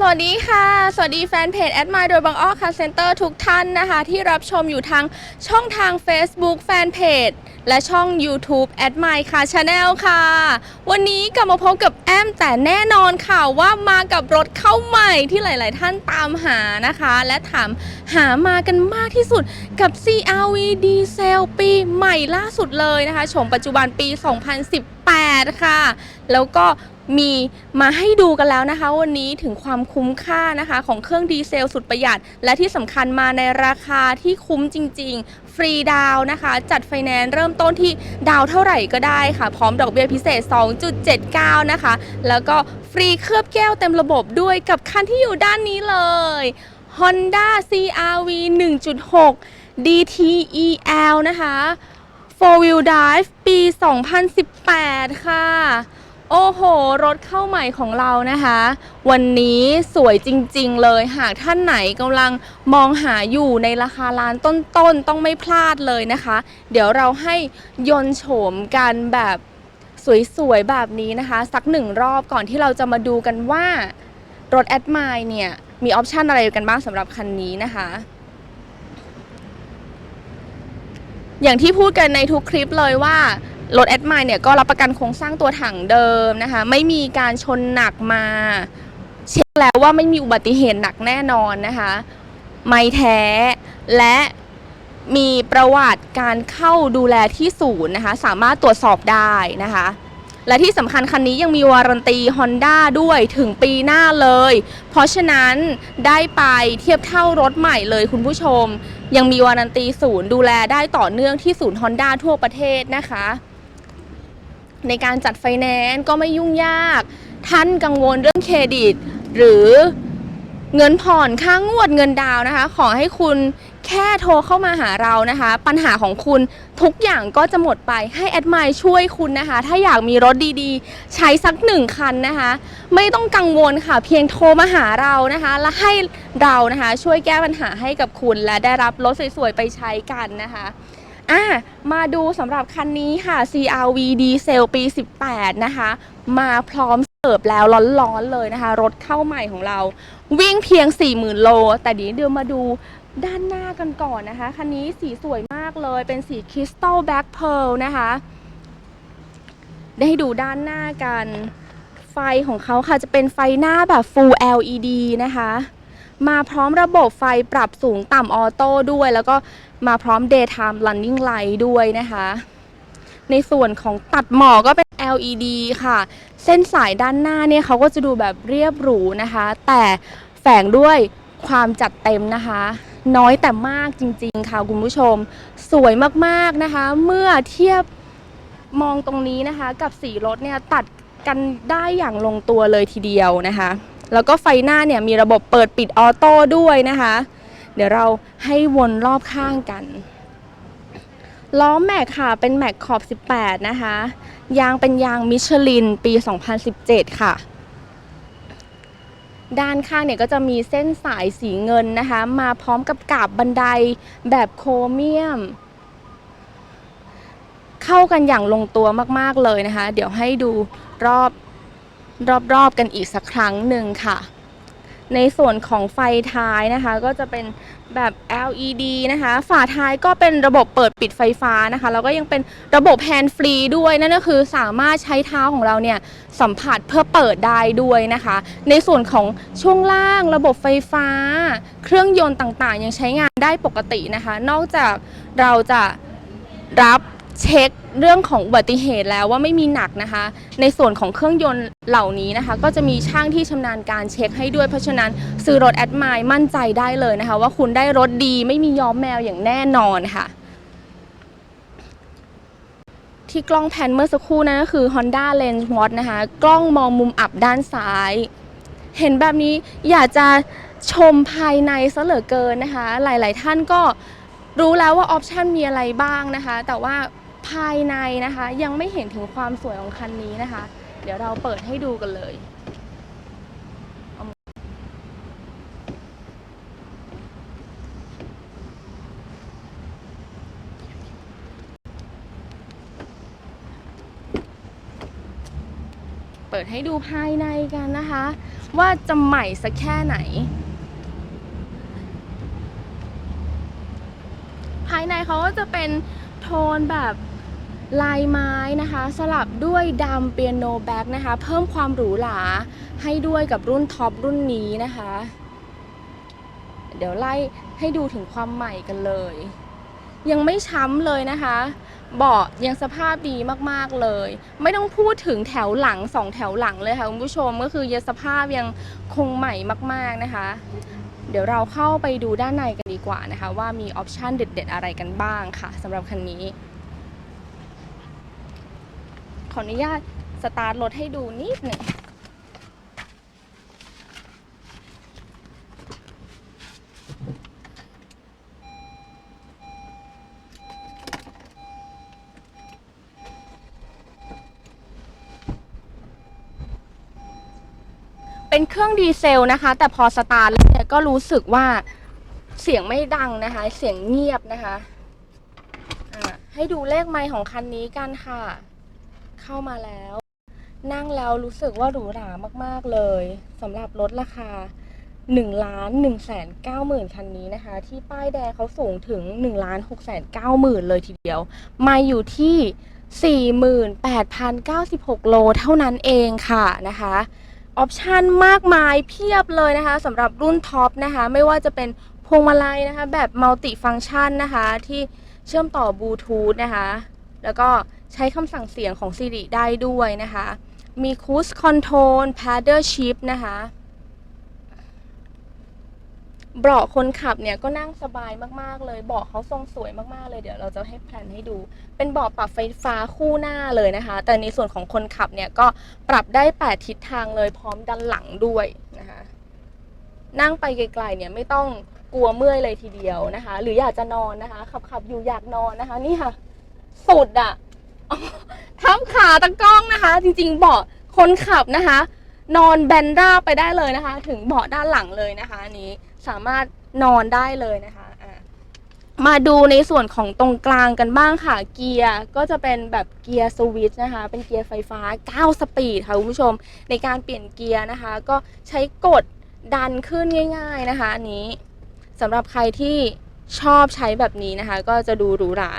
สวัสดีค่ะ สวัสดีแฟนเพจแอดมาโดยบางอ้อคาเซนเตอร์ทุกท่านนะคะ ที่รับชมอยู่ทางช่องทาง Facebook แฟนเพจและช่อง YouTube แอดมายค่ะชาแนลค่ะ วันนี้กลับมาพบกับแอมแต่แน่นอนค่ะว่ามากับรถเข้าใหม่ที่หลาย ๆ ท่านตามหานะคะ และถามหามากันมากที่สุดกับ CRV Diesel ปีใหม่ล่าสุดเลยนะคะ ชมปัจจุบันปี 2018 ค่ะ แล้วก็มีมาให้ดูกันแล้วนะคะ วันนี้ถึงความคุ้มค่านะคะ ของเครื่องดีเซลสุดประหยัด และที่สำคัญมาในราคาที่คุ้มจริง ๆ ฟรีดาวนะคะ จัดไฟแนนซ์เริ่มต้นที่ดาวเท่าไหร่ก็ได้ค่ะ พร้อมดอกเบี้ยพิเศษ 2.79 นะคะ แล้วก็ฟรีเคลือบแก้วเต็มระบบด้วยกับคันที่อยู่ด้านนี้เลย Honda CRV 1.6 DTEL นะคะ 4 wheel drive ปี 2018 ค่ะ โอ้โห รถเข้าใหม่ของเรานะคะ วันนี้สวยจริงๆเลย หากท่านไหนกำลังมองหาอยู่ในราคาล้านต้นๆต้องไม่พลาดเลยนะคะ เดี๋ยวเราให้ยนโฉมกันแบบสวยๆ แบบนี้นะคะ สักหนึ่งรอบก่อนที่เราจะมาดูกันว่ารถแอดมายเนี่ย มีออปชันอะไรกันบ้างสำหรับคันนี้นะคะ อย่างที่พูดกันในทุกคลิปเลยว่ารถแอดมายเนี่ยก็รับประกันโครงสร้างตัวถังเดิมนะคะ ไม่มีการชนหนักมา เช็คแล้วว่าไม่มีอุบัติเหตุหนักแน่นอนนะคะ ไม่แท้และมีประวัติการเข้าดูแลที่ศูนย์นะคะ สามารถตรวจสอบได้นะคะ และที่สำคัญคันนี้ยังมีวารันตี Honda ด้วยถึงปีหน้าเลย เพราะฉะนั้นได้ไปเทียบเท่ารถใหม่เลยคุณผู้ชม ยังมีวารันตีศูนย์ดูแลได้ต่อเนื่องที่ศูนย์ Honda ทั่วประเทศนะคะ ในการจัดไฟแนนซ์ก็ไม่ยุ่งยาก ท่านกังวลเรื่องเครดิต หรือเงินผ่อนค่างวดเงินดาวน์นะคะ ขอให้คุณ แค่โทรเข้ามาหาเรานะคะ ปัญหาของคุณทุกอย่างก็จะหมดไปให้แอดมายช่วยคุณนะคะ ถ้าอยากมีรถดีๆ ใช้สักหนึ่งคันนะคะ ไม่ต้องกังวลค่ะ เพียงโทรมาหาเรานะคะ และให้เรานะคะ ช่วยแก้ปัญหาให้กับคุณ และได้รับรถสวยๆ ไปใช้กันนะคะอะมาดูสำหรับคันนี้ค่ะ CRV Diesel ปี 18 นะคะ มาพร้อมเสิร์ฟแล้วร้อนๆเลยนะคะ รถเข้าใหม่ของเรา วิ่งเพียง 40,000 โล แต่เดี๋ยวเดี๋ยวมาดู ด้านหน้ากันก่อนนะคะ คันนี้สีสวยมากเลย เป็นสีคริสตัลแบ็กเพ l นะคะ ได้ดูด้านหน้ากัน ไฟของเขาค่ะจะเป็นไฟหน้าแบบ Full LED นะคะ มาพร้อมระบบไฟปรับสูงต่ำออโต้ด้วย แล้วก็มาพร้อม daytime running light ด้วยนะคะ ในส่วนของตัดหมอกก็เป็น LED ค่ะ เส้นสายด้านหน้าเนี่ยเขาก็จะดูแบบเรียบหรูนะคะ แต่แฝงด้วยความจัดเต็มนะคะ น้อยแต่มากจริง ๆ ค่ะคุณผู้ชม สวยมากๆนะคะ เมื่อเทียบมองตรงนี้นะคะ กับสีรถเนี่ยตัดกันได้อย่างลงตัวเลยทีเดียวนะคะ แล้วก็ไฟหน้าเนี่ยมีระบบเปิดปิดออโต้ด้วยนะคะ เดี๋ยวเราให้วนรอบข้างกันล้อแม็กค่ะ เป็นแม็กขอบ 18 นะคะ ยางเป็นยางมิชลินปี 2017 ค่ะ ด้านข้างเนี่ยก็จะมีเส้นสายสีเงินนะคะ มาพร้อมกับกาบบันไดแบบโครเมียม เข้ากันอย่างลงตัวมากๆเลยนะคะ เดี๋ยวให้ดูรอบรอบๆกันอีกสักครั้งหนึ่งค่ะ ในส่วนของไฟท้ายนะคะ ก็จะเป็นแบบ LED นะคะ ฝาท้ายก็เป็นระบบเปิดปิดไฟฟ้านะคะแล้วก็ยังเป็นระบบแฮนด์ฟรีด้วยนั่นก็คือสามารถใช้เท้าของเราเนี่ยสัมผัสเพื่อเปิดได้ด้วยนะคะ ในส่วนของช่วงล่างระบบไฟฟ้า เครื่องยนต์ต่างๆ ยังใช้งานได้ปกตินะคะ นอกจากเราจะรับ เช็คเรื่องของอุบัติเหตุแล้วว่าไม่มีหนักนะคะ ในส่วนของเครื่องยนต์เหล่านี้นะคะ ก็จะมีช่างที่ชำนาญการเช็คให้ด้วยเพราะฉะนั้นซื้อรถแอดมายมั่นใจได้เลยนะคะ ว่าคุณได้รถดีไม่มีย้อมแมวอย่างแน่นอนค่ะ ที่กล้องแพนเมื่อสักครู่นั้นก็คือ Honda Lens Watch นะคะ กล้องมองมุมอับด้านซ้าย เห็นแบบนี้อยากจะชมภายในซะเหลือเกินนะคะ หลาย ๆ ท่านก็รู้แล้วว่าออปชันมีอะไรบ้างนะคะ แต่ว่า ภายในนะคะ ยังไม่เห็นถึงความสวยของคันนี้นะคะ เดี๋ยวเราเปิดให้ดูกันเลยเปิดให้ดูภายในกันนะคะ ว่าจะใหม่สักแค่ไหน ภายในเขาก็จะเป็นโทนแบบ ลายไม้นะคะ สลับด้วยดำเปียโนแบ็กนะคะ เพิ่มความหรูหราให้ด้วยกับรุ่นท็อปรุ่นนี้นะคะ เดี๋ยวไล่ให้ดูถึงความใหม่กันเลย ยังไม่ช้ำเลยนะคะเบาะยังสภาพดีมากๆเลย ไม่ต้องพูดถึงแถวหลังสองแถวหลังเลยค่ะคุณผู้ชมก็คือยังสภาพยังคงใหม่มากๆนะคะ เดี๋ยวเราเข้าไปดูด้านในกันดีกว่านะคะ ว่ามีออปชันเด็ด ๆ อะไรกันบ้างค่ะสำหรับคันนี้ ออนุญาตสตาร์ทรถให้ดูนิดหนึ่งเป็นเครื่องดีเซลนะคะ แต่พอสตาร์ทแล้วเนี่ยก็รู้สึกว่าเสียงไม่ดังนะคะ เสียงเงียบนะคะอ่าให้ดูเลขไมล์ของคันนี้กันค่ะ เข้ามาแล้ว นั่งแล้วรู้สึกว่าหรูหรามากๆเลยสำหรับรถราคา1ล้าน1แสน9หมื่นคันนี้นะคะ ที่ป้ายแดงเขาสูงถึง1ล้าน6แสน9หมื่นเลยทีเดียว มาอยู่ที่ 48,096 โลเท่านั้นเองค่ะนะคะออปชันมากมายเพียบเลยนะคะสำหรับรุ่นท็อปนะคะ ไม่ว่าจะเป็นพวงมาลัยนะคะ แบบมัลติฟัง c t ชันนะคะ ที่เชื่อมต่อบลูทูธนะคะ แล้วก็ ใช้คำสั่งเสียงของ Siri ได้ด้วยนะคะ มีคูสคอนโทรล Paddle Shift นะคะเบาะคนขับเนี่ยก็นั่งสบายมากๆเลยเบาะเขาทรงสวยมากๆเลยเดี๋ยวเราจะให้แพลนให้ดู เป็นเบาะปรับไฟฟ้าคู่หน้าเลยนะคะ แต่ในส่วนของคนขับเนี่ยก็ปรับได้ 8 ทิศทางเลยพร้อมดันหลังด้วยนะคะ นั่งไปไกลๆเนี่ยไม่ต้องกลัวเมื่อยเลยทีเดียวนะคะ หรืออยากจะนอนนะคะ ขับขับๆอยู่อยากนอนนะคะ นี่ค่ะ สุดอะ ทับขาตะกล้องนะคะ จริงๆเบาะคนขับนะคะ นอนแบนราบไปได้เลยนะคะ ถึงเบาะด้านหลังเลยนะคะอันนี้สามารถนอนได้เลยนะคะอะมาดูในส่วนของตรงกลางกันบ้างค่ะ เกียร์ก็จะเป็นแบบเกียร์สวิตช์นะคะ เป็นเกียร์ไฟฟ้า 9 สปีดค่ะคุณผู้ชม ในการเปลี่ยนเกียร์นะคะ ก็ใช้กดดันขึ้นง่าย ๆนะคะอันนี้สำหรับใครที่ชอบใช้แบบนี้นะคะ ก็จะดูหรูหรา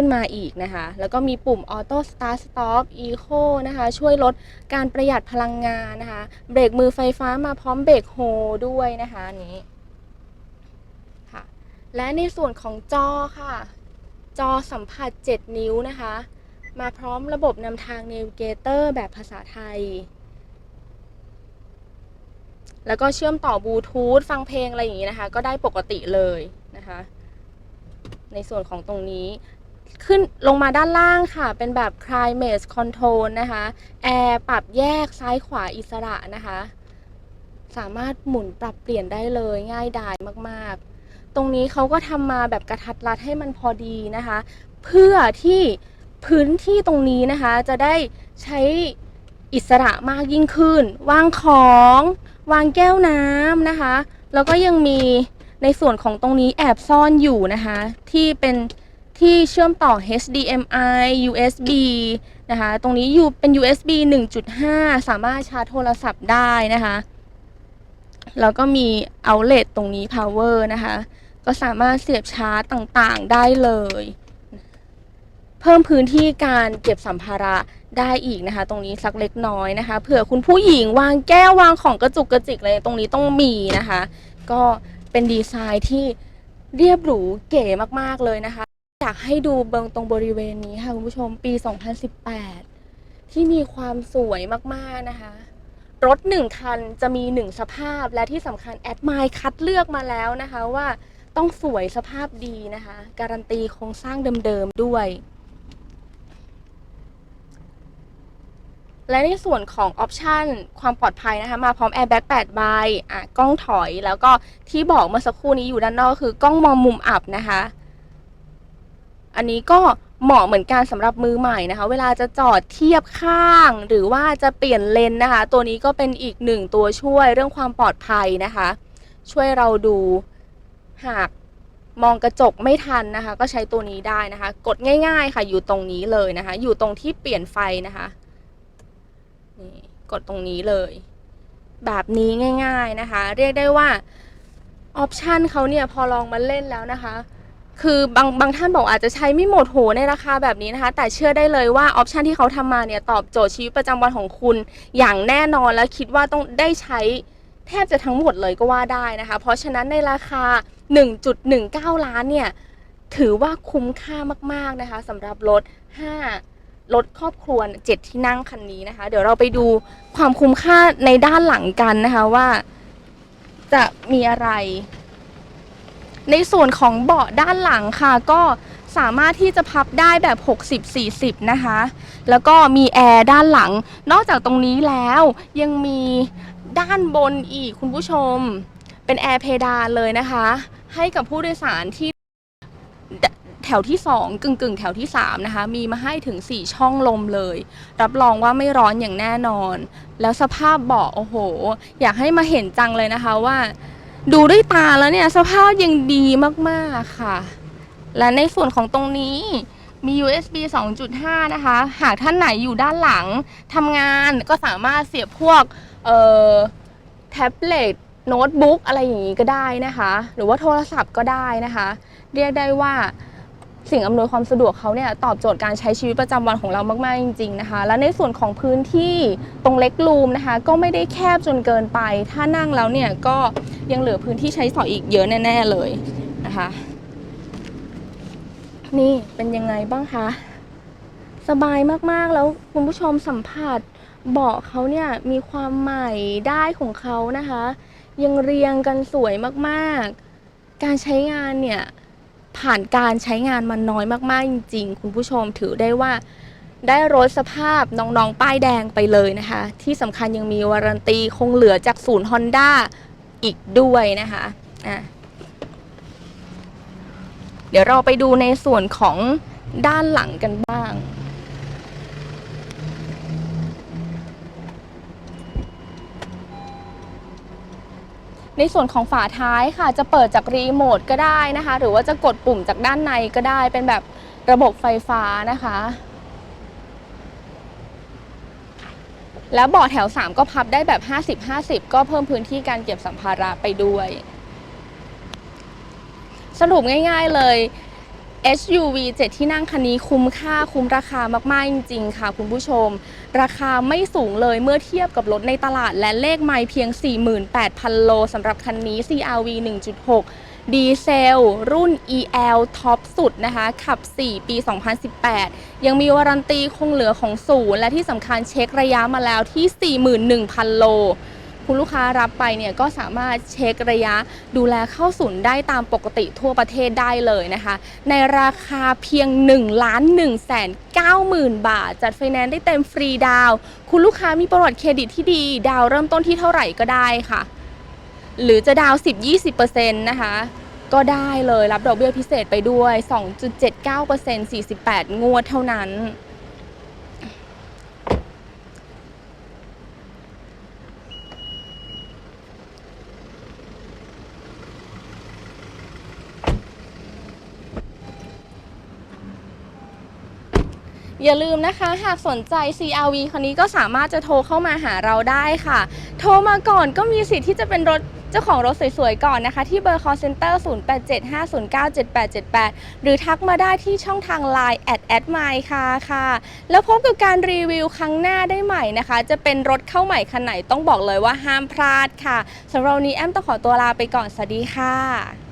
ขึ้นมาอีกนะคะ แล้วก็มีปุ่ม Auto Start Stop Eco นะคะ ช่วยลดการประหยัดพลังงานนะคะ เบรกมือไฟฟ้ามาพร้อมเบรกโฮด้วยนะคะนี้ค่ะ และในส่วนของจอค่ะ จอสัมผัส 7 นิ้วนะคะ มาพร้อมระบบนำทาง Navigator แบบภาษาไทยแล้วก็เชื่อมต่อบลูทูธฟังเพลงอะไรอย่างนี้นะคะ ก็ได้ปกติเลยนะคะ ในส่วนของตรงนี้ ขึ้นลงมาด้านล่างค่ะ เป็นแบบ climate control นะคะ แอร์ปรับแยกซ้ายขวาอิสระนะคะ สามารถหมุนปรับเปลี่ยนได้เลยง่ายดายมากๆ ตรงนี้เขาก็ทำมาแบบกระทัดรัดให้มันพอดีนะคะ เพื่อที่พื้นที่ตรงนี้นะคะ จะได้ใช้อิสระมากยิ่งขึ้น วางของ วางแก้วน้ำนะคะ แล้วก็ยังมีในส่วนของตรงนี้แอบซ่อนอยู่นะคะ ที่เป็น ที่เชื่อมต่อ HDMI USB นะคะ ตรงนี้อยู่เป็น USB 1.5 สามารถชาร์จโทรศัพท์ได้นะคะ แล้วก็มี outlet ตรงนี้ power นะคะ ก็สามารถเสียบชาร์จต่างๆได้เลย เพิ่มพื้นที่การเก็บสัมภาระได้อีกนะคะ ตรงนี้สักเล็กน้อยนะคะ เผื่อคุณผู้หญิงวางแก้ววางของกระจุกกระจิกเลยตรงนี้ต้องมีนะคะ ก็เป็นดีไซน์ที่เรียบหรูเก๋มาก ๆ เลยนะคะ อยากให้ดูเบิงตรงบริเวณนี้ค่ะคุณผู้ชมปี 2018 ที่มีความสวยมากๆนะคะ รถหนึ่งคันจะมีหนึ่งสภาพและที่สำคัญแอดมายคัดเลือกมาแล้วนะคะว่าต้องสวยสภาพดีนะคะ การันตีโครงสร้างเดิมๆด้วย และในส่วนของออปชันความปลอดภัยนะคะ มาพร้อม Airbag 8ใบอะกล้องถอยแล้วก็ที่บอกเมื่อสักครู่นี้อยู่ด้านนอกคือกล้องมองมุมอับนะคะ อันนี้ก็เหมาะเหมือนกันสำหรับมือใหม่นะคะ เวลาจะจอดเทียบข้าง หรือว่าจะเปลี่ยนเลนนะคะ ตัวนี้ก็เป็นอีกหนึ่งตัวช่วยเรื่องความปลอดภัยนะคะ ช่วยเราดูหากมองกระจกไม่ทันนะคะ ก็ใช้ตัวนี้ได้นะคะ กดง่าย ๆ ค่ะ อยู่ตรงนี้เลยนะคะ อยู่ตรงที่เปลี่ยนไฟนะคะนี่กดตรงนี้เลย แบบนี้ง่าย ๆนะคะ เรียกได้ว่าออปชันเขาเนี่ยพอลองมาเล่นแล้วนะคะ คือบางบางท่านบอกอาจจะใช้ไม่หมดโหในราคาแบบนี้นะคะ แต่เชื่อได้เลยว่าออปชันที่เขาทำมาเนี่ยตอบโจทย์ชีวิตประจำวันของคุณ อย่างแน่นอนและคิดว่าต้องได้ใช้แทบจะทั้งหมดเลยก็ว่าได้นะคะ เพราะฉะนั้นในราคา 1.19 ล้านเนี่ยถือว่าคุ้มค่ามากๆนะคะสำหรับรถ 5 รถครอบครัว 7 ที่นั่งคันนี้นะคะ เดี๋ยวเราไปดูความคุ้มค่าในด้านหลังกันนะคะว่าจะมีอะไร ในส่วนของเบาะด้านหลังค่ะ ก็สามารถที่จะพับได้แบบ 60-40 นะคะ แล้วก็มีแอร์ด้านหลัง นอกจากตรงนี้แล้วยังมีด้านบนอีกคุณผู้ชม เป็นแอร์เพดานเลยนะคะ ให้กับผู้โดยสารที่แถวที่ 2 กึ่งกึ่งๆแถวที่ 3 นะคะ มีมาให้ถึง 4 ช่องลมเลย รับรองว่าไม่ร้อนอย่างแน่นอน แล้วสภาพเบาะโอ้โห อยากให้มาเห็นจังเลยนะคะว่า ดูด้วยตาแล้วเนี่ยสภาพยังดีมากๆค่ะ และในส่วนของตรงนี้มี USB 2.5 นะคะ หากท่านไหนอยู่ด้านหลังทำงานก็สามารถเสียบพวกเอ่อแท็บเล็ตโน้ตบุ๊กอะไรอย่างนี้ก็ได้นะคะ หรือว่าโทรศัพท์ก็ได้นะคะ เรียกได้ว่า สิ่งอำนวยความสะดวกเขาเนี่ยตอบโจทย์การใช้ชีวิตประจำวันของเรามาก ๆ จริง ๆ นะคะ และในส่วนของพื้นที่ตรงเล็กรูมนะคะ ก็ไม่ได้แคบจนเกินไป ถ้านั่งแล้วเนี่ยก็ยังเหลือพื้นที่ใช้สอยอีกเยอะแน่ ๆ เลยนะคะ นี่เป็นยังไงบ้างคะ สบายมาก ๆ แล้วคุณผู้ชมสัมผัสเบาะเขาเนี่ยมีความใหม่ได้ของเขานะคะ ยังเรียงกันสวยมาก ๆ การใช้งานเนี่ย ผ่านการใช้งานมันน้อยมากๆ จริง ๆ คุณผู้ชมถือได้ว่าได้รถสภาพน้องๆ ป้ายแดงไปเลยนะคะ ที่สำคัญยังมีวารันตีคงเหลือจากศูนย์ Honda อีกด้วยนะคะอะเดี๋ยวเราไปดูในส่วนของด้านหลังกันบ้าง ในส่วนของฝาท้ายค่ะ จะเปิดจากรีโมทก็ได้นะคะ หรือว่าจะกดปุ่มจากด้านในก็ได้ เป็นแบบระบบไฟฟ้านะคะ แล้วเบาะแถว 3 ก็พับได้แบบ 50-50 ก็เพิ่มพื้นที่การเก็บสัมภาระไปด้วย สรุปง่าย ๆเลย SUV 7 ที่นั่งคันนี้คุ้มค่าคุ้มราคามาก ๆ จริง ๆ ค่ะคุณผู้ชม ราคาไม่สูงเลยเมื่อเทียบกับรถในตลาดและเลขไมล์เพียง 48,000 โลสำหรับคันนี้ CRV 1.6 ดีเซล รุ่น EL ท็อปสุดนะคะ ขับ 4 ปี 2018 ยังมีวารันตีคงเหลือของศูนย์และที่สำคัญเช็คระยะมาแล้วที่ 41,000 โล คุณลูกค้ารับไปเนี่ยก็สามารถเช็คระยะดูแลเข้าศูนย์ได้ตามปกติทั่วประเทศได้เลยนะคะ ในราคาเพียง1ล้าน1แสน9หมื่นบาท จัดไฟแนนซ์ได้เต็มฟรีดาว คุณลูกค้ามีประวัติเครดิตที่ดี ดาวเริ่มต้นที่เท่าไหร่ก็ได้ค่ะ หรือจะดาวน์10-20%นะคะก็ได้เลยรับดอกเบี้ยพิเศษไปด้วย 2.79% 48 งวดเท่านั้น อย่าลืมนะคะหากสนใจ CRV คันนี้ก็สามารถจะโทรเข้ามาหาเราได้ค่ะ โทรมาก่อนก็มีสิทธิ์ที่จะเป็นรถเจ้าของรถสวยๆ ก่อนนะคะ ที่เบอร์ call center 0875097878 หรือทักมาได้ที่ช่องทาง Line แอดแอดไมค่ะค่ะ แล้วพบกับการรีวิวครั้งหน้าได้ใหม่นะคะ จะเป็นรถเข้าใหม่คันไหนต้องบอกเลยว่าห้ามพลาดค่ะสำหรับวันนี้แอมต้องขอตัวลาไปก่อน สวัสดีค่ะ